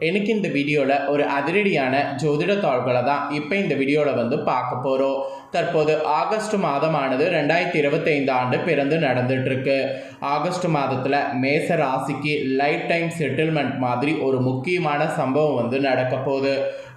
எனக்கு இந்த வீடியோவில் ஒரு அதிரடியான ஜோதிட தாள்களை தான் இப்போ இந்த வீடியோவில் வந்து பார்க்க போகிறோம் தற்போது ஆகஸ்ட் மாதமானது ரெண்டாயிரத்தி இருபத்தைந்து ஆண்டு பிறந்து நடந்துட்டு இருக்கு ஆகஸ்ட் மாதத்தில் மேச ராசிக்கு லைஃப் டைம் செட்டில்மெண்ட் மாதிரி ஒரு முக்கியமான சம்பவம் வந்து நடக்க போகுது.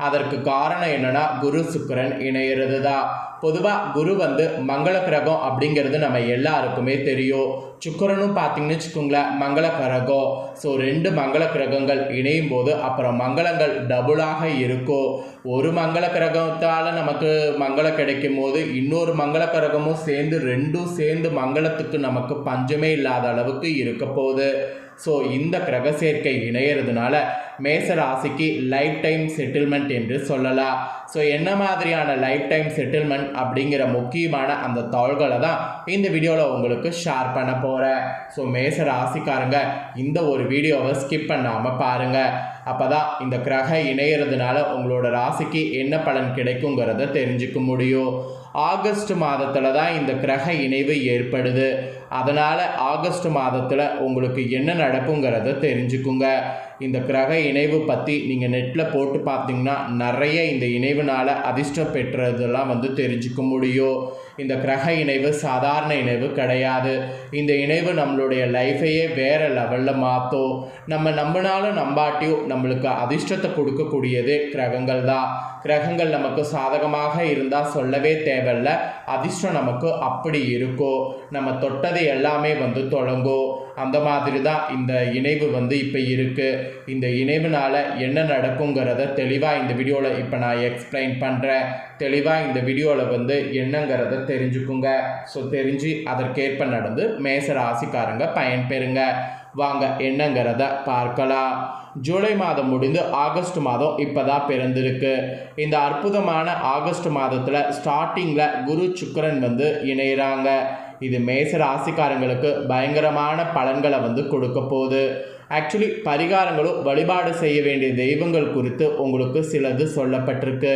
அதற்கு காரணம் என்னன்னா குரு சுக்கரன் இணையிறது தான் பொதுவாக குரு வந்து மங்கள கிரகம் அப்படிங்கிறது நம்ம எல்லாருக்குமே தெரியும். சுக்கரனும் பார்த்தீங்கன்னு வச்சுக்கோங்களேன் மங்கள கிரகம். ஸோ ரெண்டு மங்கள கிரகங்கள் இணையும் போது அப்புறம் மங்களங்கள் டபுளாக இருக்கும். ஒரு மங்கள கிரகத்தால் நமக்கு மங்களம் கிடைக்கும் போது இன்னொரு மங்கள கிரகமும் சேர்ந்து ரெண்டும் சேர்ந்து மங்களத்துக்கு நமக்கு பஞ்சமே இல்லாத அளவுக்கு இருக்க போகுது. ஸோ இந்த கிரக சேர்க்கை இணையறதுனால மேச ராசிக்கு லைஃப் டைம் செட்டில்மெண்ட் என்று சொல்லலாம். ஸோ என்ன மாதிரியான லைஃப் டைம் செட்டில்மெண்ட் அப்படிங்கிற முக்கியமான அந்த தாள்களை தான் இந்த வீடியோவில் உங்களுக்கு ஷேர் பண்ண போகிறேன் ஸோ மேச ராசிக்காரங்க இந்த ஒரு வீடியோவை ஸ்கிப் பண்ணாமல் பாருங்கள் அப்போ தான் இந்த கிரக இணையறதுனால உங்களோட ராசிக்கு என்ன பலன் கிடைக்குங்கிறத தெரிஞ்சுக்க முடியும். ஆகஸ்ட் மாதத்தில் தான் இந்த கிரக இணைவு ஏற்படுது. அதனால் ஆகஸ்ட் மாதத்தில் உங்களுக்கு என்ன நடக்குங்கிறத தெரிஞ்சுக்குங்க. இந்த கிரக இணைவு பற்றி நீங்கள் நெட்டில் போட்டு பார்த்தீங்கன்னா நிறைய இந்த இணைவுனால் அதிர்ஷ்டம் பெற்றதெல்லாம் வந்து தெரிஞ்சுக்க முடியும். இந்த கிரக இணைவு சாதாரண இணைவு கிடையாது. இந்த இணைவு நம்மளுடைய லைஃபையே வேறு லெவலில் மாற்றும் நம்ம நம்பினாலும் நம்பாட்டியும் நம்மளுக்கு அதிர்ஷ்டத்தை கொடுக்கக்கூடியது கிரகங்கள் தான். கிரகங்கள் நமக்கு சாதகமாக இருந்தால் சொல்லவே தேவையில்ல. அதிர்ஷ்டம் நமக்கு அப்படி இருக்கும். நம்ம தொட்டது எல்லாமே வந்து தொடங்கும். அந்த மாதிரி தான் இந்த இணைவு வந்து இப்போ இருக்குது இந்த இணைவுனால் என்ன நடக்குங்கிறத தெளிவாக இந்த வீடியோவில் இப்போ நான் எக்ஸ்பிளைன் பண்ணுறேன் தெளிவாக இந்த வீடியோவில் வந்து என்னங்கிறத தெரிஞ்சுக்குங்க. ஸோ தெரிஞ்சு அதற்கேற்ப நடந்து மேச ராசிக்காரங்க பயன்பெறுங்க வாங்க என்னங்கிறத பார்க்கலாம். ஜூலை மாதம் முடிந்து ஆகஸ்ட் மாதம் இப்போ தான் பிறந்திருக்கு. இந்த அற்புதமான ஆகஸ்ட் மாதத்தில் ஸ்டார்டிங்கில் குரு சுக்கரன் வந்து இணையிறாங்க. இது மேச ராசிக்காரங்களுக்கு பயங்கரமான பலன்களை வந்து கொடுக்க போகுது. ஆக்சுவலி பரிகாரங்களும் வழிபாடு செய்ய வேண்டிய தெய்வங்கள் குறித்து உங்களுக்கு சிலது சொல்லப்பட்டிருக்கு.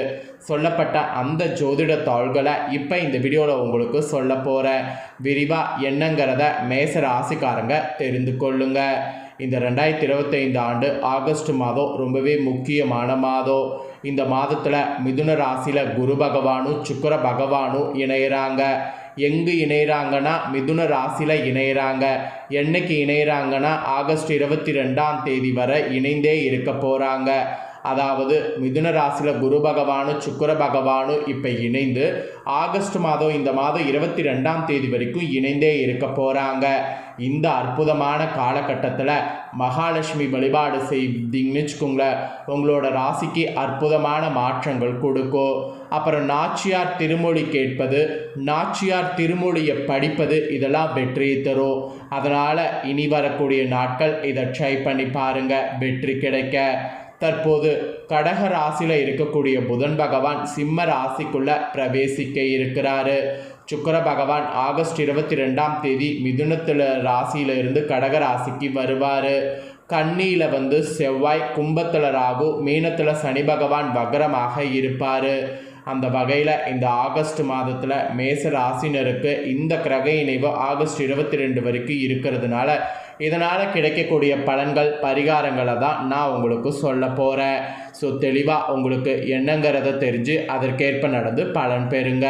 சொல்லப்பட்ட அந்த ஜோதிட தாள்களை இப்போ இந்த வீடியோவில் உங்களுக்கு சொல்ல போகிறேன் விரிவாக என்னங்கிறத மேச ராசிக்காரங்க தெரிந்து கொள்ளுங்க. இந்த ரெண்டாயிரத்தி இருபத்தைந்து ஆண்டு ஆகஸ்ட் மாதம் ரொம்பவே முக்கியமான மாதம். இந்த மாதத்தில் மிதுன ராசியில் குரு பகவானும் சுக்கர பகவானும் இணையிறாங்க. எங்கே இணைகிறாங்கன்னா மிதுன ராசியில் இணைகிறாங்க என்னைக்கு இணைகிறாங்கன்னா ஆகஸ்ட் இருபத்தி ரெண்டாம் தேதி வரை இணைந்தே இருக்க போகிறாங்க அதாவது மிதுன ராசியில் குரு பகவானும் சுக்கர பகவானும் இப்போ இணைந்து ஆகஸ்ட் மாதம் இந்த மாதம் இருபத்தி ரெண்டாம் தேதி வரைக்கும் இணைந்தே இருக்க போகிறாங்க இந்த அற்புதமான காலகட்டத்தில் மகாலட்சுமி வழிபாடு செய்திங்கன்னு வச்சுக்கோங்களேன் உங்களோட ராசிக்கு அற்புதமான மாற்றங்கள் கொடுக்கும். அப்புறம் நாச்சியார் திருமொழி கேட்பது நாச்சியார் திருமொழியை படிப்பது இதெல்லாம் வெற்றியை தரும். அதனால் இனி வரக்கூடிய நாட்கள் இதை ட்ரை பண்ணி பாருங்கள் வெற்றி கிடைக்க. தற்போது கடக ராசியில் இருக்கக்கூடிய புதன் பகவான் சிம்ம ராசிக்குள்ள பிரவேசிக்க இருக்கிறாரு. சுக்கர பகவான் ஆகஸ்ட் இருபத்தி ரெண்டாம் தேதி மிதுனத்தில் ராசியிலிருந்து கடக ராசிக்கு வருவார். கன்னியில் வந்து செவ்வாய் கும்பத்தில் ராகு மீனத்தில் சனி பகவான் வக்ரமாக இருப்பார். அந்த வகையில் இந்த ஆகஸ்ட் மாதத்தில் மேச ராசினருக்கு இந்த கிரக இணைவு ஆகஸ்ட் இருபத்தி ரெண்டு வரைக்கும் இருக்கிறதுனால இதனால் கிடைக்கக்கூடிய பலன்கள் பரிகாரங்களை தான் நான் உங்களுக்கு சொல்ல போகிறேன் ஸோ தெளிவாக உங்களுக்கு என்னங்கிறத தெரிஞ்சு அதற்கேற்ப நடந்து பலன் பெறுங்க.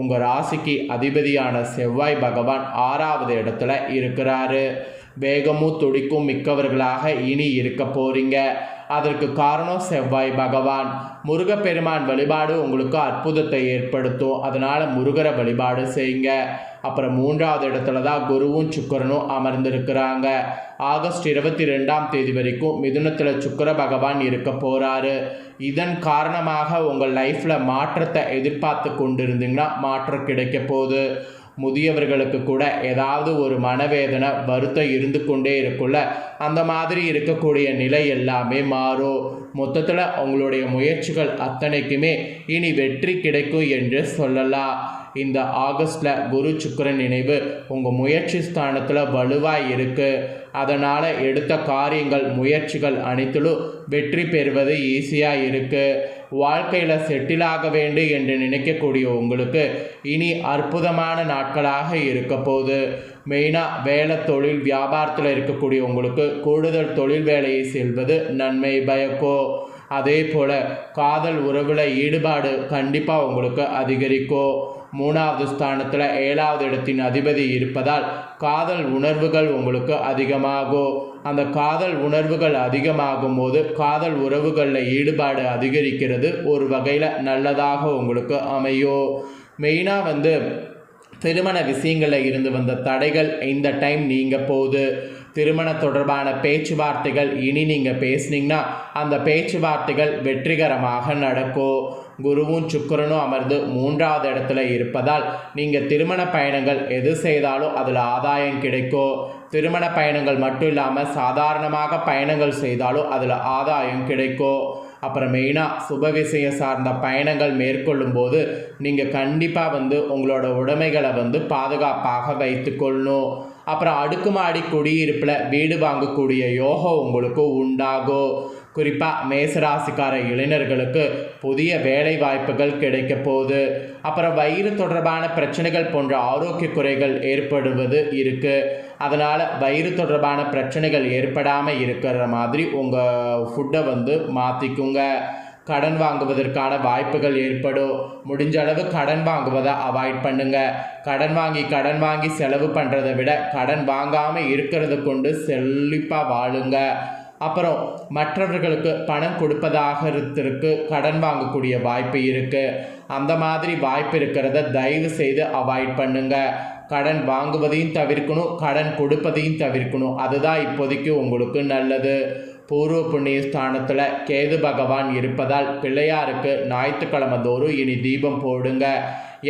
உங்கள் ராசிக்கு அதிபதியான செவ்வாய் பகவான் ஆறாவது இடத்துல இருக்கிறாரு. வேகமும் துடிக்கும் மிக்கவர்களாக இனி இருக்க போறீங்க. அதற்கு காரணம் செவ்வாய் பகவான். முருகப்பெருமான் வழிபாடு உங்களுக்கு அற்புதத்தை ஏற்படுத்தும். அதனால் முருகரை வழிபாடு செய்யுங்க. அப்புறம் மூன்றாவது இடத்துல தான் குருவும் சுக்கரனும் அமர்ந்திருக்கிறாங்க. ஆகஸ்ட் இருபத்தி ரெண்டாம் தேதி வரைக்கும் மிதுனத்தில் சுக்கர பகவான் இருக்க போகிறாரு இதன் காரணமாக உங்கள் லைஃப்பில் மாற்றத்தை எதிர்பார்த்து கொண்டு இருந்தீங்கன்னா மாற்றம் கிடைக்க போகுது. முதியவர்களுக்கு கூட ஏதாவது ஒரு மனவேதனை வருத்தம் இருந்து கொண்டே இருக்குள்ள அந்த மாதிரி இருக்கக்கூடிய நிலை எல்லாமே மாறும். மொத்தத்தில் உங்களுடைய முயற்சிகள் அத்தனைக்குமே இனி வெற்றி கிடைக்கும் என்று சொல்லலாம். இந்த ஆகஸ்டில் குரு சுக்கரன் நினைவு உங்கள் முயற்சி ஸ்தானத்தில் வலுவாக இருக்குது அதனால் எடுத்த காரியங்கள் முயற்சிகள் அனைத்திலும் வெற்றி பெறுவது ஈஸியாக இருக்குது வாழ்க்கையில் செட்டில் ஆக வேண்டும் என்று நினைக்கக்கூடிய உங்களுக்கு இனி அற்புதமான நாட்களாக இருக்க போகுது. மெயினாக வேலை தொழில் வியாபாரத்தில் இருக்கக்கூடிய உங்களுக்கு கூடுதல் தொழில் வேலையை செல்வது நன்மை பயக்கோ. அதே போல் காதல் உறவில் ஈடுபாடு கண்டிப்பாக உங்களுக்கு அதிகரிக்கும் மூணாவது ஸ்தானத்தில் ஏழாவது இடத்தின் அதிபதி இருப்பதால் காதல் உணர்வுகள் உங்களுக்கு அதிகமாகும் அந்த காதல் உணர்வுகள் அதிகமாகும் போது காதல் உறவுகளில் ஈடுபாடு அதிகரிக்கிறது. ஒரு வகையில் நல்லதாக உங்களுக்கு அமையும் மெயினாக வந்து திருமண விஷயங்களில் இருந்து வந்த தடைகள் இந்த டைம் நீங்கள் போகுது. திருமண தொடர்பான பேச்சுவார்த்தைகள் இனி நீங்கள் பேசுனீங்கன்னா அந்த பேச்சுவார்த்தைகள் வெற்றிகரமாக நடக்கும் குருவும் சுக்கிரனும் அமர்ந்து மூன்றாவது இடத்துல இருப்பதால் நீங்கள் திருமண பயணங்கள் எது செய்தாலும் அதில் ஆதாயம் கிடைக்கும். திருமண பயணங்கள் மட்டும் இல்லாமல் சாதாரணமாக பயணங்கள் செய்தாலும் அதில் ஆதாயம் கிடைக்கும். அப்புறம் மெயினாக சுப விஷயம் சார்ந்த பயணங்கள் மேற்கொள்ளும் போது நீங்கள் கண்டிப்பாக வந்து உங்களோட உடைமைகளை வந்து பாதுகாப்பாக வைத்துக்கொள்ளணும் அப்புறம் அடுக்குமாடி குடியிருப்பில் வீடு வாங்கக்கூடிய யோகம் உங்களுக்கு உண்டாகும். குறிப்பாக மேசராசிக்கார இளைஞர்களுக்கு புதிய வேலை வாய்ப்புகள் கிடைக்க போகுது. அப்புறம் வயிறு தொடர்பான பிரச்சனைகள் போன்ற ஆரோக்கிய குறைகள் ஏற்படுவது இருக்குது அதனால் வயிறு தொடர்பான பிரச்சனைகள் ஏற்படாமல் இருக்கிற மாதிரி உங்கள் ஃபுட்டை வந்து மாற்றிக்குங்க கடன் வாங்குவதற்கான வாய்ப்புகள் ஏற்படும். முடிஞ்ச அளவு கடன் வாங்குவதை அவாய்ட் பண்ணுங்க. கடன் வாங்கி கடன் வாங்கி செலவு பண்ணுறதை விட கடன் வாங்காமல் இருக்கிறத கொண்டு செழிப்பாக வாழுங்க. அப்புறம் மற்றவர்களுக்கு பணம் கொடுப்பதாக இருந்திருக்கு கடன் வாங்கக்கூடிய வாய்ப்பு இருக்குது அந்த மாதிரி வாய்ப்பு இருக்கிறத தயவு செய்து அவாய்ட் பண்ணுங்க. கடன் வாங்குவதையும் தவிர்க்கணும் கடன் கொடுப்பதையும் தவிர்க்கணும். அதுதான் இப்போதைக்கு உங்களுக்கு நல்லது. பூர்வ புண்ணிய ஸ்தானத்தில் கேது பகவான் இருப்பதால் பிள்ளையாருக்கு ஞாயிற்றுக்கிழமை தோறும் இனி தீபம் போடுங்க.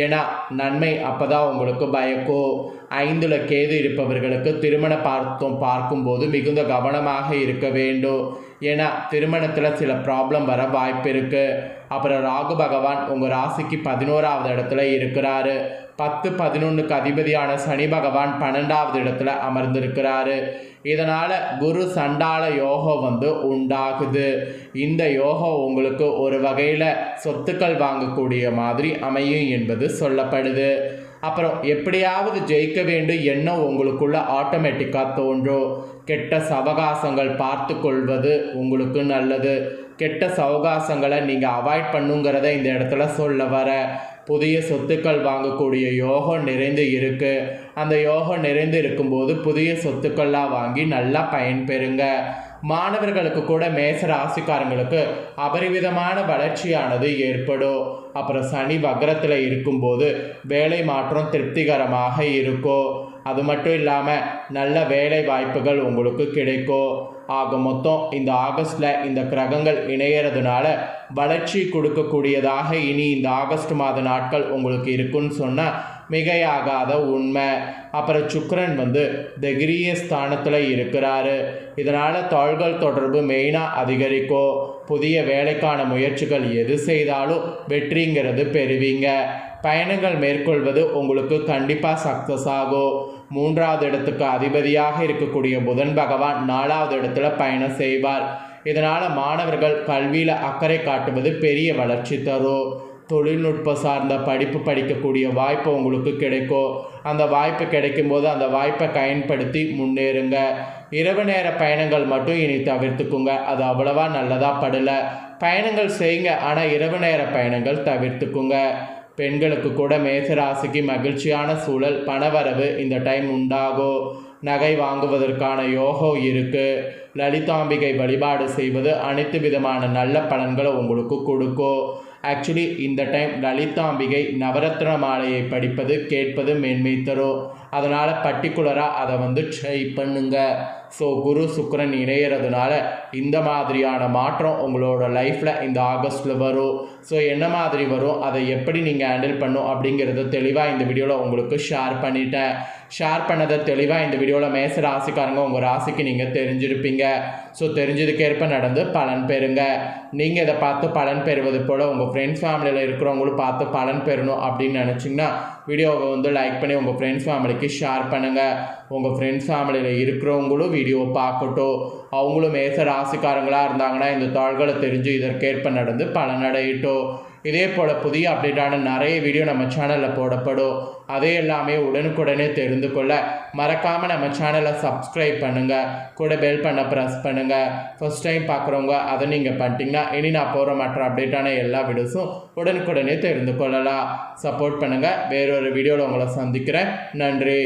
ஏன்னா நன்மை அப்போ தான் உங்களுக்கு பயக்கும் ஐந்தில் கேது இருப்பவர்களுக்கு திருமண பார்த்தும் பார்க்கும்போது மிகுந்த கவனமாக இருக்க வேண்டும். ஏன்னா திருமணத்தில் சில ப்ராப்ளம் வர வாய்ப்பு இருக்குது அப்புறம் ராகு பகவான் உங்கள் ராசிக்கு பதினோராவது இடத்துல இருக்கிறாரு. பத்து பதினொன்றுக்கு அதிபதியான சனி பகவான் பன்னெண்டாவது இடத்துல அமர்ந்திருக்கிறாரு. இதனால் குரு சண்டால யோகம் வந்து உண்டாகுது. இந்த யோகம் உங்களுக்கு ஒரு வகையில் சொத்துக்கள் வாங்கக்கூடிய மாதிரி அமையும் என்பது சொல்லப்படுது. அப்புறம் எப்படியாவது ஜெயிக்க வேண்டும் எண்ணம் உங்களுக்குள்ள ஆட்டோமேட்டிக்காக தோன்றும். கெட்ட சவகாசங்கள் பார்த்து கொள்வது உங்களுக்கு நல்லது. கெட்ட சவகாசங்களை நீங்கள் அவாய்ட் பண்ணுங்கிறத இந்த இடத்துல சொல்ல வர. புதிய சொத்துக்கள் வாங்கக்கூடிய யோகம் நிறைந்து இருக்கு. அந்த யோகம் நிறைந்து இருக்கும்போது புதிய சொத்துக்கள்லாம் வாங்கி நல்லா பயன்பெறுங்க மாணவர்களுக்கு கூட மேச ராசிக்காரங்களுக்கு அபரிவிதமான வளர்ச்சியானது ஏற்படும். அப்புறம் சனி வக்ரத்தில் இருக்கும்போது வேலை மாற்றம் திருப்திகரமாக இருக்கும். அது மட்டும் இல்லாமல் நல்ல வேலை வாய்ப்புகள் உங்களுக்கு கிடைக்கும். ஆக மொத்தம் இந்த ஆகஸ்டில் இந்த கிரகங்கள் இணையறதுனால வளர்ச்சி கொடுக்கக்கூடியதாக இனி இந்த ஆகஸ்ட் மாத நாட்கள் உங்களுக்கு இருக்குன்னு சொன்னால் மிகையாகாத உண்மை. அப்புறம் சுக்கரன் வந்து தகிரிய ஸ்தானத்தில் இருக்கிறாரு. இதனால் தொழில்கள் தொடர்பு மெயினாக அதிகரிக்கும் புதிய வேலைக்கான முயற்சிகள் எது செய்தாலும் வெற்றிங்கிறது பெறுவீங்க. பயணங்கள் மேற்கொள்வது உங்களுக்கு கண்டிப்பாக சக்ஸஸ் ஆகும். மூன்றாவது இடத்துக்கு அதிபதியாக இருக்கக்கூடிய புதன் பகவான் நாலாவது இடத்துல பயணம் செய்வார். இதனால் மாணவர்கள் கல்வியில் அக்கறை காட்டுவது பெரிய வளர்ச்சி தரும். தொழில்நுட்ப சார்ந்த படிப்பு படிக்கக்கூடிய வாய்ப்பு உங்களுக்கு கிடைக்கும் அந்த வாய்ப்பு கிடைக்கும்போது அந்த வாய்ப்பை பயன்படுத்தி முன்னேறுங்க. இரவு நேர பயணங்கள் மட்டும் இனி தவிர்த்துக்குங்க. அது அவ்வளவா நல்லதாக படலை. பயணங்கள் செய்யுங்க. ஆனால் இரவு நேர பயணங்கள் தவிர்த்துக்குங்க. பெண்களுக்கு கூட மேசராசிக்கு மகிழ்ச்சியான சூழல் பணவரவு இந்த டைம் உண்டாகும் நகை வாங்குவதற்கான யோகம் இருக்குது லலிதாம்பிகை வழிபாடு செய்வது அனைத்து விதமான நல்ல பலன்களை உங்களுக்கு கொடுக்கும் ஆக்சுவலி இந்த டைம் லலிதாம்பிகை நவரத்ன மாலையை படிப்பது கேட்பது மேன்மை தரும் அதனால் பர்டிகுலராக அதை வந்து ட்ரை பண்ணுங்கள் ஸோ குரு சுக்கரன் இணையிறதுனால இந்த மாதிரியான மாற்றம் உங்களோட லைஃப்பில் இந்த ஆகஸ்ட்டில் வரும். ஸோ என்ன மாதிரி வரும்? அதை எப்படி நீங்கள் ஹேண்டில் பண்ணும் அப்படிங்கிறத தெளிவாக இந்த வீடியோவில் உங்களுக்கு ஷேர் பண்ணிட்டேன். ஷேர் பண்ணதை தெளிவாக இந்த வீடியோவில் மேச ராசிக்காரங்க உங்கள் ராசிக்கு நீங்கள் தெரிஞ்சிருப்பீங்க. ஸோ தெரிஞ்சதுக்கேற்ப நடந்து பலன் பெறுங்க. நீங்கள் இதை பார்த்து பலன் பெறுவது போல் உங்கள் ஃப்ரெண்ட்ஸ் ஃபேமிலியில் இருக்கிறவங்களும் பார்த்து பலன் பெறணும் அப்படின்னு நினச்சிங்கன்னா வீடியோவை வந்து லைக் பண்ணி உங்கள் ஃப்ரெண்ட்ஸ் ஃபேமிலிக்கு ஷேர் பண்ணுங்கள் உங்கள் ஃப்ரெண்ட்ஸ் ஃபேமிலியில் இருக்கிறவங்களும் வீடியோவை பார்க்கட்டும். அவங்களும் மேச ராசிக்காரங்களாக இருந்தாங்கன்னா இந்த தாள்களை தெரிஞ்சு இதற்கேற்ப நடந்து பலனடையட்டும் இதே போல் புதிய அப்டேட்டான நிறைய வீடியோ நம்ம சேனலில் போடப்படும். அதே எல்லாமே உடனுக்குடனே தெரிந்து கொள்ள மறக்காமல் நம்ம சேனலை சப்ஸ்கிரைப் பண்ணுங்கள் கூட பெல் பண்ண ப்ரெஸ் பண்ணுங்கள் ஃபஸ்ட் டைம் பார்க்குறவங்க அதை நீங்கள் பண்ணிட்டீங்கன்னா இனி நான் போகிற மற்ற அப்டேட்டான எல்லா வீடியோஸும் உடனுக்குடனே தெரிந்து கொள்ளலாம். சப்போர்ட் பண்ணுங்கள் வேறொரு வீடியோவில் உங்களை சந்திக்கிறேன். நன்றி.